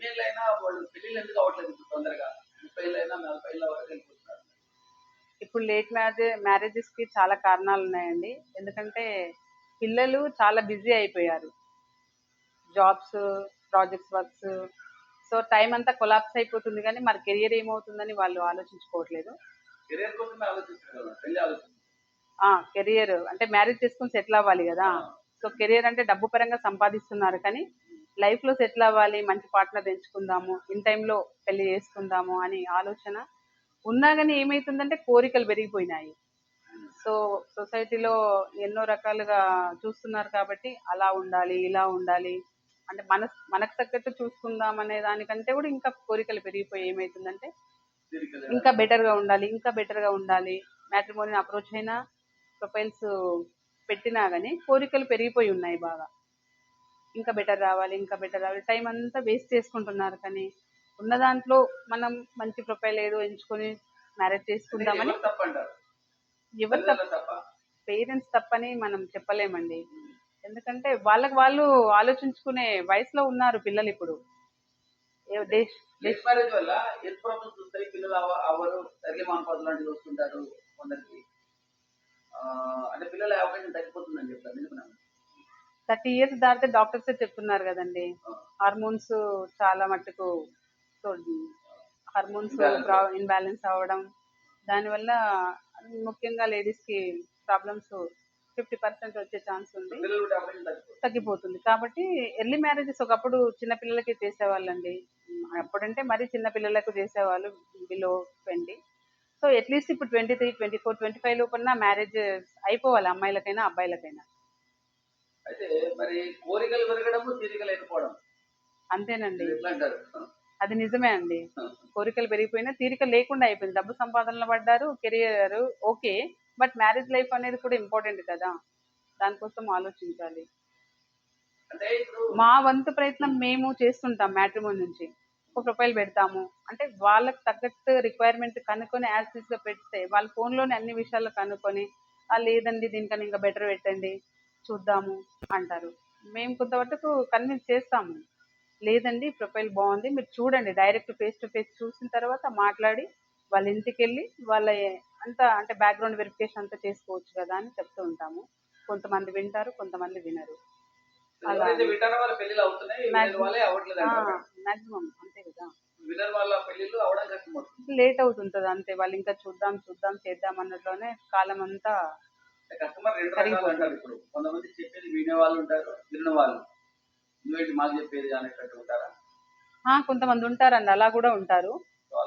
ఎన్నేళ్ళైనా వాళ్ళు పెళ్ళిళ్ళు ఎందుకు అవ్వట్లేదు ఇప్పుడు తొందరగా? ముప్పై ఏళ్ళైనా నలభై ఏళ్ళ వరకు వెళ్ళిపోతున్నారు ఇప్పుడు లేట్ మ్యారేజ్ మ్యారేజెస్కి చాలా కారణాలు ఉన్నాయండి ఎందుకంటే పిల్లలు చాలా బిజీ అయిపోయారు. Jobs projects works. So time అంతా కొలాప్స్ అయిపోతుంది కానీ మరి కెరియర్ ఏమవుతుందని వాళ్ళు ఆలోచించుకోవట్లేదు. కెరియర్ అంటే మ్యారేజ్ చేసుకుని సెటిల్ అవ్వాలి కదా. సో కెరియర్ అంటే డబ్బు పరంగా సంపాదిస్తున్నారు కానీ లైఫ్లో సెటిల్ అవ్వాలి మంచి పార్ట్నర్ ఎంచుకుందాము ఇన్ టైంలో పెళ్ళి చేసుకుందాము అని ఆలోచన ఉన్నా కానీ ఏమైతుందంటే కోరికలు పెరిగిపోయినాయి. సో సొసైటీలో ఎన్నో రకాలుగా చూస్తున్నారు కాబట్టి అలా ఉండాలి ఇలా ఉండాలి. అంటే మన మనకు తగ్గట్టు చూసుకుందాం అనే దానికంటే కూడా ఇంకా కోరికలు పెరిగిపోయి ఏమైతుందంటే ఇంకా బెటర్గా ఉండాలి ఇంకా బెటర్గా ఉండాలి. మ్యాట్రిమోనియల్ అప్రోచ్ అయినా ప్రొఫైల్స్ పెట్టినా కానీ కోరికలు పెరిగిపోయి ఉన్నాయి బాగా. ఇంకా బెటర్ రావాలి ఇంకా బెటర్ రావాలి. టైం అంతా వేస్ట్ చేసుకుంటున్నారు కానీ ఉన్న దాంట్లో మనం మంచి ప్రొఫైల్ ఏదో ఎంచుకొని మ్యారేజ్ చేసుకుందామని ఎవరు తప్ప పేరెంట్స్ తప్పని మనం చెప్పలేమండి. ఎందుకంటే వాళ్ళకి వాళ్ళు ఆలోచించుకునే వయసులో ఉన్నారు పిల్లలు ఇప్పుడు. అంటే పిల్లల అవకాశం తగ్గిపోతుందని చెప్తారు? థర్టీ ఇయర్స్ దాటితే డాక్టర్స్ చెప్తున్నారు కదండి. హార్మోన్స్ చాలా మట్టుకు హార్మోన్స్. ఇన్బ్యాలెన్స్ అవ్వడం. దానివల్ల ముఖ్యంగా లేడీస్కి ప్రాబ్లమ్స్ ఫిఫ్టీ పర్సెంట్ వచ్చే ఛాన్స్ ఉంది. తగ్గిపోతుంది. కాబట్టి ఎర్లీ మ్యారేజెస్ ఒకప్పుడు చిన్న పిల్లలకి చేసేవాళ్ళండి. అప్పుడంటే మరి చిన్న పిల్లలకు చేసేవాళ్ళు below twenty. So at least ఇప్పుడు twenty three twenty four twenty five లోపల మ్యారేజ్ అయిపోవాలి అమ్మాయిలకైనా అబ్బాయిలకైనా. అయితే మరి కోరికలు పెరగడము తీరిక లేకపోవడం. అంతేనండి. అంటారు అది నిజమే అండి. కోరికలు పెరిగిపోయినా తీరిక లేకుండా అయిపోయింది. డబ్బు సంపాదనలో పడ్డారు career okay. But marriage life అనేది కూడా ఇంపార్టెంట్ కదా. దానికోసం ఆలోచించాలి. మా వంతు ప్రయత్నం మేము చేస్తుంటాం మ్యాట్రిమోన్ నుంచి. ఒక ప్రొఫైల్ పెడతాము. అంటే వాళ్ళకి తగ్గట్టు రిక్వైర్మెంట్ కనుక్కొని యాక్సిస్గా పెడితే వాళ్ళ phone లోనే అన్ని విషయాలు కనుక్కొని "ఆ, లేదండి దీనికన్నా ఇంకా బెటర్ పెట్టండి. చూద్దాము అంటారు. మేము కొంతవరకు కన్విన్స్ చేస్తాము. లేదండి ప్రొఫైల్ బాగుంది మీరు చూడండి డైరెక్ట్ ఫేస్ టు ఫేస్ చూసిన తర్వాత మాట్లాడి వాళ్ళ ఇంటికి వెళ్ళి వాళ్ళ అంతా అంటే బ్యాక్గ్రౌండ్ వెరిఫికేషన్ అంతా చేసుకోవచ్చు కదా అని చెప్తూ ఉంటాము. కొంతమంది వింటారు కొంతమంది వినరు. అలా. మాక్సిమం అంతే కదా. లేట్ అవుతుంటది అంతే. వాళ్ళు ఇంకా చూద్దాం చూద్దాం చేద్దాం అన్నట్లోనే కాలం అంతా కస్టమర్ రెండు రకాలు అంటారు ఇప్పుడు. కొంతమంది చెప్పేది వినే వాళ్ళు ఉంటారు విన్న వాళ్ళు. నువ్వేంటి మాకు చెప్పేది అనేటట్టు ఉంటారా? ఆ, కొంతమంది ఉంటారండి అలా కూడా ఉంటారు.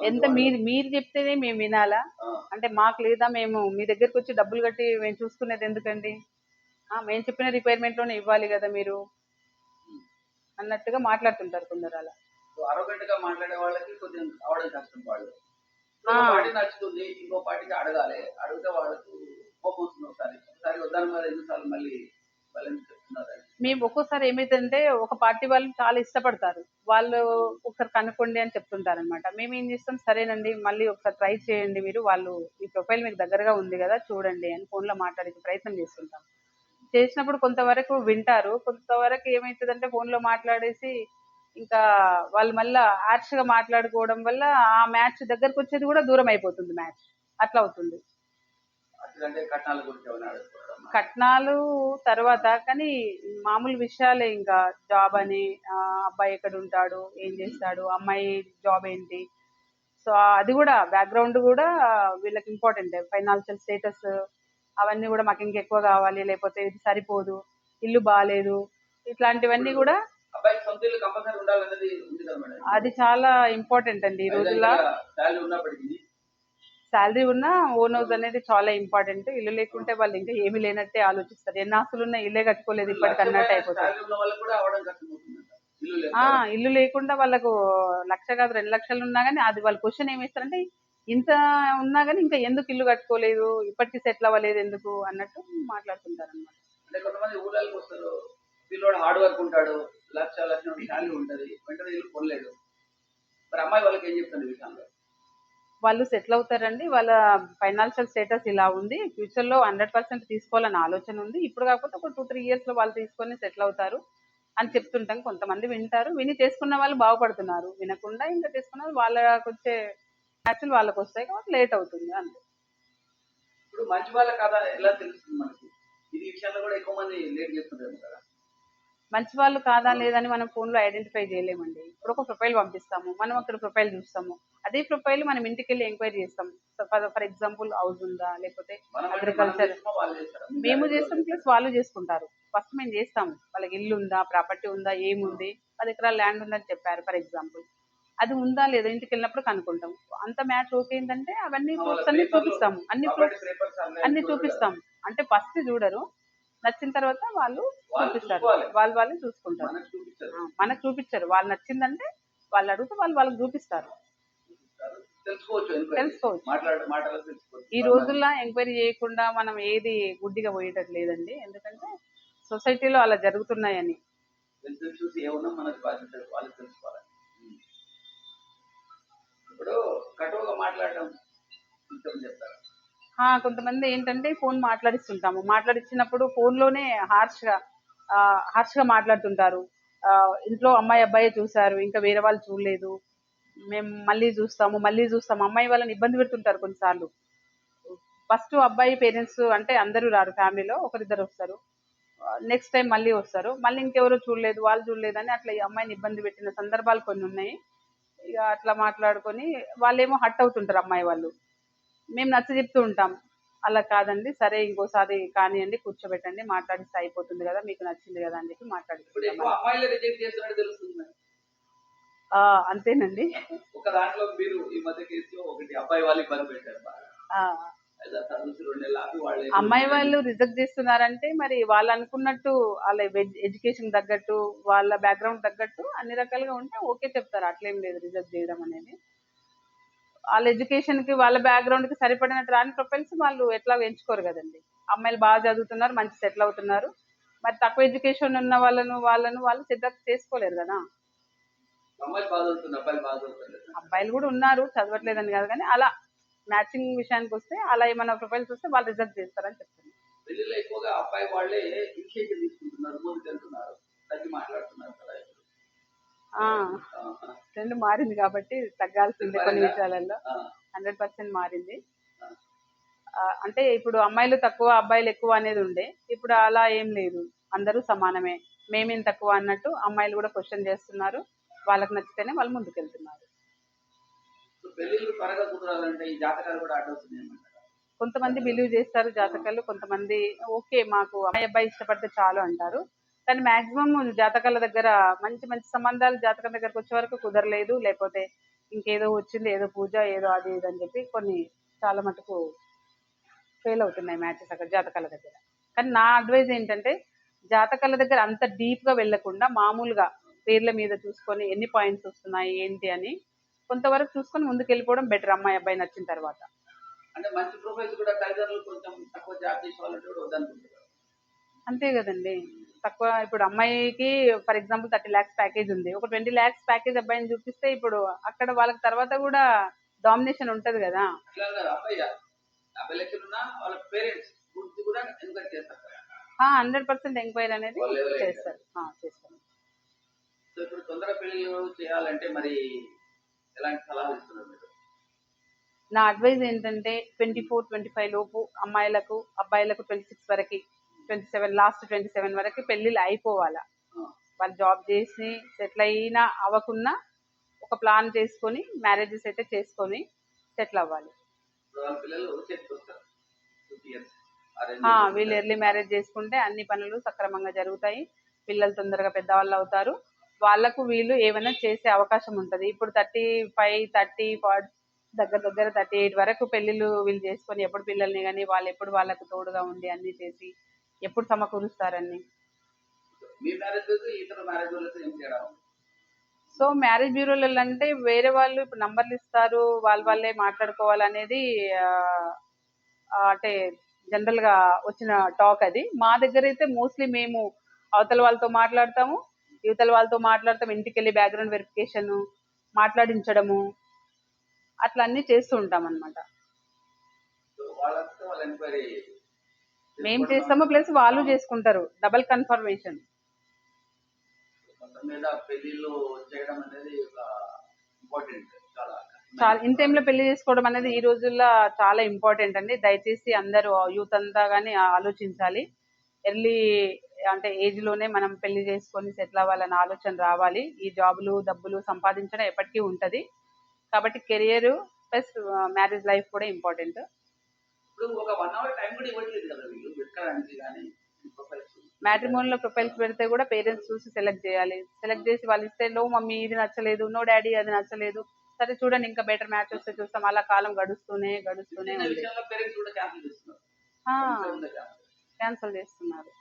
ఎంత మీరు మీరు చెప్తేనే మేము వినాలా? అంటే మాకు లేదా మేము మీ దగ్గరికి వచ్చి డబ్బులు కట్టి మేము చూసుకునేది ఎందుకండి? ఆ, మేము చెప్పిన రిక్వైర్మెంట్లోనే ఇవ్వాలి కదా మీరు? అన్నట్టుగా మాట్లాడుతుంటారు కొందరు అలా. సో arrogant గా మాట్లాడే వాళ్ళకి కొంచెం అవడం కష్టం వాళ్ళు. పార్టీ నచ్చుతుంది ఇంకో పార్టీకి అడగాలి. అడిగితే వాళ్ళకు కోపం వద్దాని మీద ఎన్నిసార్లు మళ్ళీ వాళ్ళు ఎందుకు చెప్తున్నారు? మేము ఒక్కోసారి ఏమైతుందంటే ఒక పార్టీ వాళ్ళు చాలా ఇష్టపడతారు. వాళ్ళు ఒకసారి కనుక్కోండి అని చెప్తుంటారు అనమాట మేము ఏం చేస్తాం సరేనండి మళ్ళీ ఒకసారి ట్రై చేయండి మీరు. వాళ్ళు ఈ ప్రొఫైల్ మీకు దగ్గరగా ఉంది కదా చూడండి అని phone లో మాట్లాడే ప్రయత్నం చేస్తుంటాం. చేసినప్పుడు కొంతవరకు వింటారు. కొంతవరకు ఏమవుతుందంటే phone లో మాట్లాడేసి ఇంకా వాళ్ళు మళ్ళా గా మాట్లాడుకోవడం వల్ల ఆ మ్యాచ్ దగ్గరకు వచ్చేది కూడా దూరం అయిపోతుంది మ్యాచ్ అట్లా అవుతుంది. అంటే కట్నాల గురించి ఏమైనా అడుగుకోవడం కట్నాలు తర్వాత కానీ మామూలు విషయాలే ఇంకా. జాబ్ అని అబ్బాయి ఎక్కడ ఉంటాడు ఏం చేస్తాడు అమ్మాయి జాబ్ ఏంటి? సో అది కూడా బ్యాక్గ్రౌండ్ కూడా వీళ్ళకి ఇంపార్టెంట్. ఫైనాన్షియల్ స్టేటస్ అవన్నీ కూడా మాకు ఇంకెక్కువ కావాలి లేకపోతే ఇది సరిపోదు ఇల్లు బాగాలేదు ఇట్లాంటివన్నీ కూడా అది చాలా ఇంపార్టెంట్ అండి ఈ రోజుల్లో. శాలరీ ఉన్న ఓన్ హౌస్ అనేది చాలా ఇంపార్టెంట్. ఇల్లు లేకుంటే వాళ్ళు ఇంకా ఏమీ లేనట్టే ఆలోచిస్తారు. ఎన్ని ఆస్తులు ఉన్నా ఇల్లే కట్టుకోలేదు ఇప్పటికి అన్నట్టు అయిపోతుంది. ఇల్లు ఆ ఇల్లు లేకుండా వాళ్ళకు లక్ష కాదు రెండు లక్షలు ఉన్నా కానీ అది వాళ్ళ క్వశ్చన్ ఏమి ఇస్తారంటే ఇంత ఉన్నా కానీ ఇంకా ఎందుకు ఇల్లు కట్టుకోలేదు? ఇప్పటికి సెటిల్ అవ్వలేదు ఎందుకు? అన్నట్టు మాట్లాడుతుంటారు అనమాట అంటే కొంతమంది ఊళ్ళకి వస్తారు. పిల్లోడు హార్డ్ వర్క్ ఉంటాడు. లక్ష లక్ష శాలరీ ఉంటది. వెంటనే ఇల్లు మరి అమ్మాయి వాళ్ళకి ఏం చెప్తుంది విషయంలో? వాళ్ళు సెటిల్ అవుతారండి. వాళ్ళ ఫైనాన్షియల్ స్టేటస్ ఇలా ఉంది. ఫ్యూచర్లో హండ్రెడ్ పర్సెంట్ తీసుకోవాలని ఆలోచన ఉంది. ఇప్పుడు కాకపోతే ఒక టూ త్రీ ఇయర్స్లో వాళ్ళు తీసుకొని సెటిల్ అవుతారు అని చెప్తుంటాం. కొంతమంది వింటారు. విని చేసుకున్న వాళ్ళు బాగుపడుతున్నారు. వినకుండా ఇంకా చేసుకున్న వాళ్ళు వాళ్ళకి వచ్చే మ్యాచ్లు వాళ్ళకి వస్తాయి కాబట్టి లేట్ అవుతుంది అంతే. ఇప్పుడు మంచి వాళ్ళ కథ ఎలా తెలుస్తుంది మనకి? ఇది విషయాల్లో కూడా ఎక్కువ మంది లేట్ చేస్తుంటారు కదా. మంచి వాళ్ళు కాదా లేదని మనం ఫోన్లో ఐడెంటిఫై చేయలేమండి. ఇప్పుడు ఒక ప్రొఫైల్ పంపిస్తాము మనం అక్కడ ప్రొఫైల్ చూస్తాము. అదే ప్రొఫైల్ మనం ఇంటికి వెళ్ళి ఎంక్వైరీ చేస్తాం ఫర్ ఎగ్జాంపుల్ హౌస్ ఉందా లేకపోతే అగ్రికల్చర్? మేము చేస్తాం ప్లస్ వాళ్ళు చేసుకుంటారు. ఫస్ట్ మేము చేస్తాము వాళ్ళకి ఇల్లు ఉందా ప్రాపర్టీ ఉందా ఏముంది పది ఎకరాల ల్యాండ్ ఉందని చెప్పారు ఫర్ ఎగ్జాంపుల్ అది ఉందా లేదా ఇంటికి వెళ్ళినప్పుడు కనుక్కుంటాం. అంత మ్యాచ్ ఓకే ఏంటంటే అవన్నీ ప్రూఫ్స్ అన్ని చూపిస్తాము. అన్ని ప్రూఫ్స్ అన్నీ అన్ని చూడరు. కదా. చూపిస్తాం. అంటే ఫస్ట్ చూడరు. నచ్చిన తర్వాత వాళ్ళు చూపిస్తారు. వాళ్ళు వాళ్ళు చూసుకుంటారు. మనకు చూపించారు. వాళ్ళు నచ్చిందంటే వాళ్ళు అడిగితే వాళ్ళు వాళ్ళకి చూపిస్తారు. తెలుసుకోవచ్చు ఈ రోజుల్లో ఎంక్వైరీ చేయకుండా మనం ఏది గుడ్డిగా పోయేటట్టు లేదండి. ఎందుకంటే సొసైటీలో అలా జరుగుతున్నాయని. ఇప్పుడు కటువుగా మాట్లాడడం చెప్తారు? కొంతమంది ఏంటంటే ఫోన్ మాట్లాడిస్తుంటాము. మాట్లాడిచ్చినప్పుడు ఫోన్లోనే హార్ష్గా హార్ష్గా మాట్లాడుతుంటారు. ఇంట్లో అమ్మాయి అబ్బాయి చూశారు ఇంకా వేరే వాళ్ళు చూడలేదు. మేము మళ్ళీ చూస్తాము మళ్ళీ చూస్తాము. అమ్మాయి వాళ్ళని ఇబ్బంది పెడుతుంటారు కొన్నిసార్లు. ఫస్ట్ అబ్బాయి పేరెంట్స్ అంటే అందరూ రారు ఫ్యామిలీలో ఒకరిద్దరు వస్తారు. నెక్స్ట్ టైం మళ్ళీ వస్తారు. మళ్ళీ ఇంకెవరో చూడలేదు వాళ్ళు చూడలేదు అని అట్లా ఈ అమ్మాయిని ఇబ్బంది పెట్టిన సందర్భాలు కొన్ని ఉన్నాయి. ఇక అట్లా మాట్లాడుకొని వాళ్ళేమో హట్ అవుతుంటారు అమ్మాయి వాళ్ళు. మేము నచ్చ చెప్తూ ఉంటాం. అలా కాదండి. సరే ఇంకోసారి కానివ్వండి కూర్చోబెట్టండి మాట్లాడిస్తే అయిపోతుంది కదా మీకు నచ్చింది కదా అని చెప్పి మాట్లాడుకుంటాం అంతేనండి. ఒక దాంట్లో మీరు ఈ మధ్య కేసులో ఒకటి అబ్బాయి వాళ్ళు ఇబ్బంది పెట్టారు బాగా. ఆ, అది ఆ చదువుతూ రెండు నెలలు ఆపి వాళ్ళే అమ్మాయి వాళ్ళు రిజెక్ట్ చేస్తున్నారంటే మరి వాళ్ళు అనుకున్నట్టు వాళ్ళ ఎడ్యుకేషన్ తగ్గట్టు వాళ్ళ బ్యాక్గ్రౌండ్ తగ్గట్టు అన్ని రకాలుగా ఉంటే ఓకే చెప్తారు. అట్లేం లేదు రిజెక్ట్ చేయడం అనేది. వాళ్ళ ఎడ్యుకేషన్కి వాళ్ళ బ్యాక్గ్రౌండ్కి సరిపడినట్టు రాని ప్రొఫైల్స్ వాళ్ళు ఎట్లా ఎంచుకోరు కదండి. అమ్మాయిలు బాగా చదువుతున్నారు మంచి సెటిల్ అవుతున్నారు. మరి తక్కువ ఎడ్యుకేషన్ ఉన్న వాళ్ళను వాళ్ళను వాళ్ళు సెటప్ చేసుకోలేరు కదా. అబ్బాయిలు కూడా ఉన్నారు చదవట్లేదని కాదు కానీ అలా మ్యాచింగ్ విషయానికి వస్తే అలా ఏమైనా ప్రొఫైల్స్ వస్తే వాళ్ళు రిజెక్ట్ చేస్తారని చెప్తున్నారు. పెళ్ళిలో ఎక్కువగా అబ్బాయి వాళ్ళే ఇనిషియేటివ్ తీసుకుంటున్నారు ముందుకు వెళ్తున్నారు తగ్గి మాట్లాడుతున్నారు కదా. ఇప్పుడు. ఆ, ఆ, ట్రెండ్ మారింది కాబట్టి తగ్గాల్సిందే కొన్ని? విషయాలలో. హండ్రెడ్ పర్సెంట్ మారింది. అంటే ఇప్పుడు అమ్మాయిలు తక్కువ అబ్బాయిలు ఎక్కువ అనేది ఉండే. ఇప్పుడు అలా ఏం లేదు. అందరూ సమానమే. మేమేం తక్కువ అన్నట్టు అమ్మాయిలు కూడా క్వశ్చన్ చేస్తున్నారు. వాళ్ళకి నచ్చితేనే వాళ్ళు ముందుకు వెళ్తున్నారు ఇప్పుడు పెళ్ళిళ్ళు త్వరగా కుదరాలంటే ఈ జాతకాలు కూడా అడ్డవుతున్నాయి అన్నమాట. కొంతమంది బిలీవ్ చేస్తారు జాతకాలు కొంతమంది ఓకే మాకు అమ్మాయి అబ్బాయి ఇష్టపడితే చాలు అంటారు. కానీ మాక్సిమం జాతకాల దగ్గర మంచి మంచి సంబంధాలు జాతకం దగ్గరకు వచ్చే వరకు కుదరలేదు. లేకపోతే ఇంకేదో వచ్చింది ఏదో పూజ ఏదో అది ఇది అని చెప్పి కొన్ని చాలా మటుకు ఫెయిల్ అవుతున్నాయి మ్యాచెస్ అక్కడ జాతకాల దగ్గర. కానీ నా అడ్వైజ్ ఏంటంటే జాతకాల దగ్గర అంత డీప్గా వెళ్ళకుండా మామూలుగా పేర్ల మీద చూసుకొని ఎన్ని పాయింట్స్ వస్తున్నాయి ఏంటి అని కొంతవరకు చూసుకొని ముందుకు వెళ్ళిపోవడం బెటర్ అమ్మాయి అబ్బాయి నచ్చిన తర్వాత. అంతే కదండి. తక్కువ ఇప్పుడు అమ్మాయికి for example thirty lakhs package ఉంది. ఒక ట్వంటీ ల్యాక్స్ ప్యాకేజ్ అబ్బాయిని చూపిస్తే ఇప్పుడు అక్కడ వాళ్ళకి తర్వాత కూడా డామినేషన్ ఉంటది కదా. హండ్రెడ్ పర్సెంట్ ఎంక్వైరీ అనేది చేస్తారు. చేస్తారు. సో ఇప్పుడు తొందరగా పెళ్ళి చేయాలంటే మరి ఎలాంటి సలహాలు ఇస్తున్నారు మీరు? నా అడ్వైజ్ ఏంటంటే ట్వంటీ ఫోర్ ట్వంటీ ఫైవ్ లోపు అమ్మాయిలకు అబ్బాయిలకు ట్వంటీ సిక్స్ వరకు twenty seven last twenty seven వరకు పెళ్ళిళ్ళు అయిపోవాలా. వాళ్ళు జాబ్ చేసి సెటిల్ అయినా అవ్వకున్నా ఒక ప్లాన్ చేసుకొని మ్యారేజెస్ అయితే చేసుకొని సెటిల్ అవ్వాలి. వాళ్ళ ఎర్లీ మ్యారేజ్ చేసుకుంటే అన్ని పనులు సక్రమంగా జరుగుతాయి. పిల్లలు తొందరగా పెద్దవాళ్ళు అవుతారు. వాళ్ళకు వీళ్ళు ఏమైనా చేసే అవకాశం ఉంటుంది. ఇప్పుడు థర్టీ ఫైవ్ థర్టీ దగ్గర దగ్గర థర్టీ ఎయిట్ వరకు పెళ్ళిళ్ళు వీళ్ళు చేసుకొని ఎప్పుడు పిల్లల్ని కానీ వాళ్ళు ఎప్పుడు వాళ్ళకు తోడుగా ఉండి అన్ని చేసి ఎప్పుడు సమకూరుస్తారని? సో మ్యారేజ్ బ్యూరోలలో అంటే వేరే వాళ్ళు ఇప్పుడు నంబర్లు ఇస్తారు వాళ్ళ వాళ్ళే మాట్లాడుకోవాలనేది అంటే జనరల్గా వచ్చిన టాక్ అది. మా దగ్గర అయితే మోస్ట్లీ మేము అవతల వాళ్ళతో మాట్లాడతాము యువతల వాళ్ళతో మాట్లాడతాం ఇంటికి వెళ్ళి బ్యాక్గ్రౌండ్ వెరిఫికేషన్ మాట్లాడించడము అట్లా అన్ని చేస్తూ ఉంటాం అనమాట సో వాళ్ళతో వాళ్ళ ఎంక్వైరీ మేము చేస్తాము ప్లస్ వాళ్ళు చేసుకుంటారు. Double confirmation. చాలా. ఇన్ టైంలో పెళ్ళి చేసుకోవడం అనేది ఈ రోజుల్లో చాలా ఇంపార్టెంట్ అండి. దయచేసి అందరూ యూత్ అంతా కానీ ఆలోచించాలి. ఎర్లీ అంటే ఏజ్లోనే మనం పెళ్ళి చేసుకొని సెటిల్ అవ్వాలన్న ఆలోచన రావాలి. ఈ జాబులు డబ్బులు సంపాదించడం ఎప్పటికీ ఉంటది. కాబట్టి కెరియర్ ప్లస్ మ్యారేజ్ లైఫ్ కూడా ఇంపార్టెంట్. ఇప్పుడు ఒక వన్ అవర్ టైం కూడా ఇవ్వట్లేదు కదా మ్యాట్రిమోన్లో ప్రొఫైల్స్ పెడితే కూడా పేరెంట్స్ చూసి సెలెక్ట్ చేయాలి. సెలెక్ట్ చేసి వాళ్ళు ఇస్తే నో మమ్మీ ఇది నచ్చలేదు. నో డాడీ అది నచ్చలేదు. సరే చూడండి ఇంకా బెటర్ మ్యాచ్ వస్తే చూస్తాం. అలా కాలం గడుస్తూనే గడుస్తూనే క్యాన్సిల్ చేస్తున్నారు.